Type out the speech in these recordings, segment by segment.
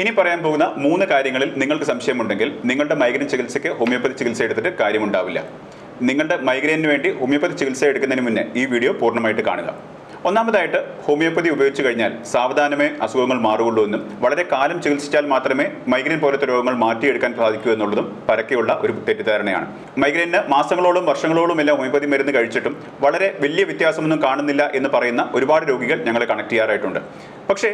ഇനി പറയാൻ പോകുന്ന മൂന്ന് കാര്യങ്ങളിൽ നിങ്ങൾക്ക് സംശയമുണ്ടെങ്കിൽ നിങ്ങളുടെ മൈഗ്രൈൻ ചികിത്സയ്ക്ക് ഹോമിയോപ്പതി ചികിത്സ എടുത്തിട്ട് കാര്യമുണ്ടാവില്ല. നിങ്ങളുടെ മൈഗ്രെയിനു വേണ്ടി ഹോമിയോപ്പതി ചികിത്സ എടുക്കുന്നതിന് മുന്നേ ഈ വീഡിയോ പൂർണമായിട്ട് കാണുക. ഒന്നാമതായിട്ട് ഹോമിയോപ്പതി ഉപയോഗിച്ച് കഴിഞ്ഞാൽ സാവധാനമേ അസുഖങ്ങൾ മാറുകയുള്ളൂ എന്നും വളരെ കാലം ചികിത്സിച്ചാൽ മാത്രമേ മൈഗ്രെയിൻ പോലത്തെ രോഗങ്ങൾ മാറ്റിയെടുക്കാൻ സാധിക്കൂ എന്നുള്ളതും പരക്കെയുള്ള ഒരു തെറ്റിദ്ധാരണയാണ്. മൈഗ്രെയിന് മാസങ്ങളോളം വർഷങ്ങളോളം എല്ലാം ഹോമിയോപ്പതി മരുന്ന് കഴിച്ചിട്ടും വളരെ വലിയ വ്യത്യാസമൊന്നും കാണുന്നില്ല എന്ന് പറയുന്ന ഒരുപാട് രോഗികൾ ഞങ്ങളെ കണക്ട് ചെയ്യാറായിട്ടുണ്ട്. പക്ഷേ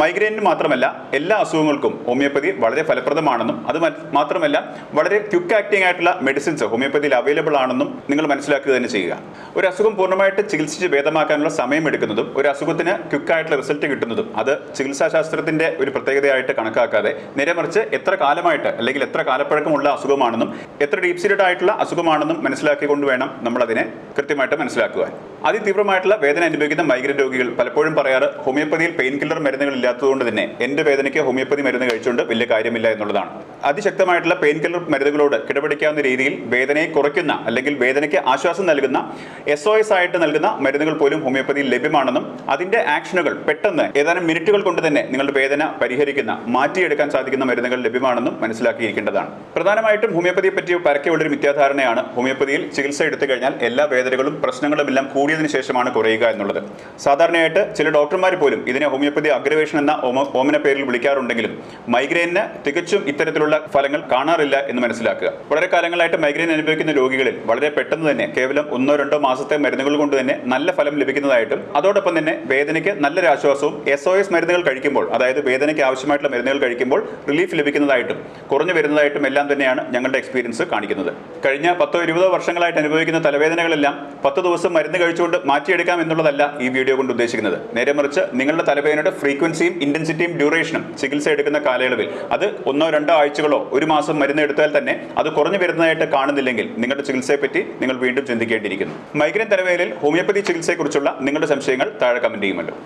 മൈഗ്രൈനിന് മാത്രമല്ല എല്ലാ അസുഖങ്ങൾക്കും ഹോമിയോപ്പതി വളരെ ഫലപ്രദമാണെന്നും അത് മാത്രമല്ല വളരെ ക്യുക്ക് ആക്ടിംഗ് ആയിട്ടുള്ള മെഡിസിൻസ് ഹോമിയോപ്പതിയിൽ അവൈലബിൾ ആണെന്നും നിങ്ങൾ മനസ്സിലാക്കുക തന്നെ ചെയ്യുക. ഒരു അസുഖം പൂർണമായിട്ട് ചികിത്സിച്ച് ഭേദമാക്കാനുള്ള സമയം എടുക്കുന്നതും ഒരു അസുഖത്തിന് ക്വിക്ക് ആയിട്ടുള്ള റിസൾട്ട് കിട്ടുന്നതും അത് ചികിത്സാശാസ്ത്രത്തിന്റെ ഒരു പ്രത്യേകതയായിട്ട് കണക്കാക്കാതെ നേരെമറിച്ച് എത്ര കാലമായിട്ട് അല്ലെങ്കിൽ എത്ര കാലപ്പഴക്കമുള്ള അസുഖമാണെന്നും എത്ര ഡീപ് സീറ്റഡ് ആയിട്ടുള്ള അസുഖമാണെന്നും മനസ്സിലാക്കിക്കൊണ്ട് വേണം നമ്മൾ അതിനെ കൃത്യമായിട്ട് മനസ്സിലാക്കുവാൻ. അതിതീവ്രമായിട്ടുള്ള വേദന അനുഭവിക്കുന്ന മൈഗ്രൈൻ രോഗികൾ പലപ്പോഴും പറയാറ് ഹോമിയോപ്പതിയിൽ പെയിൻ കില്ലർ മരുന്നുകൾ ഇല്ലാത്തതുകൊണ്ട് തന്നെ എന്റെ വേദനയ്ക്ക് ഹോമിയോപ്പതി മരുന്ന് കഴിച്ചുകൊണ്ട് വലിയ കാര്യമില്ല എന്നുള്ളതാണ്. അതിശക്തമായിട്ടുള്ള പെയിൻ കില്ലർ മരുന്നുകളോട് കിടപിടിക്കാവുന്ന രീതിയിൽ വേദനയെ കുറയ്ക്കുന്ന അല്ലെങ്കിൽ വേദനയ്ക്ക് ആശ്വാസം നൽകുന്ന എസ് ഒ എസ് ആയിട്ട് നൽകുന്ന മരുന്നുകൾ പോലും ഹോമിയോപ്പതിയിൽ ലഭ്യമാണെന്നും അതിന്റെ ആക്ഷനുകൾ പെട്ടെന്ന് ഏതാനും മിനിറ്റുകൾ കൊണ്ട് തന്നെ നിങ്ങളുടെ വേദന പരിഹരിക്കുന്ന മാറ്റിയെടുക്കാൻ സാധിക്കുന്ന മരുന്നുകൾ ലഭ്യമാണെന്നും മനസ്സിലാക്കിയിരിക്കേണ്ടതാണ്. പ്രധാനമായിട്ടും ഹോമിയോപ്പതിയെ പറ്റി പരക്കെയുള്ളൊരു മിഥ്യാധാരണയാണ് ഹോമിയോപ്പതിയിൽ ചികിത്സ എടുത്തു കഴിഞ്ഞാൽ എല്ലാ വേദനകളും പ്രശ്നങ്ങളും എല്ലാം കൂടിയതിന് ശേഷമാണ് കുറയുക എന്നുള്ളത്. സാധാരണയായിട്ട് ചില ഡോക്ടർമാർ പോലും ഇതിനെ ഹോമിയോപ്പതി അഗ്രവേഷൻ എന്ന ഓമ ഓമന പേരിൽ വിളിക്കാറുണ്ടെങ്കിലും മൈഗ്രെയിനിന് തികച്ചും ഇത്തരത്തിലുള്ള ഫലങ്ങൾ കാണാറില്ല എന്ന് മനസ്സിലാക്കുക. വളരെ കാലങ്ങളായിട്ട് മൈഗ്രെയിൻ അനുഭവിക്കുന്ന രോഗികളിൽ വളരെ പെട്ടെന്ന് തന്നെ കേവലം ഒന്നോ രണ്ടോ മാസത്തെ മരുന്നുകൾ കൊണ്ട് തന്നെ നല്ല ഫലം ലഭിക്കുന്നതായിട്ടും അതോടൊപ്പം തന്നെ വേദനയ്ക്ക് നല്ലൊരു ആശ്വാസവും എസ് ഒ എസ് മരുന്നുകൾ കഴിക്കുമ്പോൾ അതായത് വേദനയ്ക്ക് ആവശ്യമായിട്ടുള്ള മരുന്നുകൾ കഴിക്കുമ്പോൾ റിലീഫ് ലഭിക്കുന്നതായിട്ടും കുറഞ്ഞു വരുന്നതായിട്ടും എല്ലാം തന്നെയാണ് ഞങ്ങളുടെ എക്സ്പീരിയൻസ് കാണിക്കുന്നത്. കഴിഞ്ഞ പത്തോ ഇരുപതോ വർഷങ്ങളായിട്ട് അനുഭവിക്കുന്ന തലവേദനകളെല്ലാം പത്ത് ദിവസം മരുന്ന് കഴിച്ചുകൊണ്ട് മാറ്റിയെടുക്കാം എന്നുള്ളതല്ല ഈ വീഡിയോ കൊണ്ട് ഉദ്ദേശിക്കുന്നത്. നേരെ മറിച്ച് നിങ്ങളുടെ തലവേദനയുടെ ഫ്രീക്വൻസിയും ഇന്റൻസിറ്റിയും ഡ്യൂറേഷനും ചികിത്സ എടുക്കുന്ന കാലയളവിൽ അത് ഒന്നോ രണ്ടോ ആഴ്ചകളോ ഒരു മാസം മരുന്ന് എടുത്താൽ തന്നെ അത് കുറഞ്ഞു വരുന്നതായിട്ട് കാണുന്നില്ലെങ്കിൽ നിങ്ങളുടെ ചികിത്സയെ പറ്റി നിങ്ങൾ വീണ്ടും ചിന്തിക്കേണ്ടിയിരിക്കുന്നു. മൈഗ്രൈൻ തലവേദനയിൽ ഹോമിയോപ്പതി ചികിത്സയെക്കുറിച്ചുള്ള നിങ്ങളുടെ സംശയങ്ങൾ താഴെ കമന്റ് ചെയ്യുമല്ലോ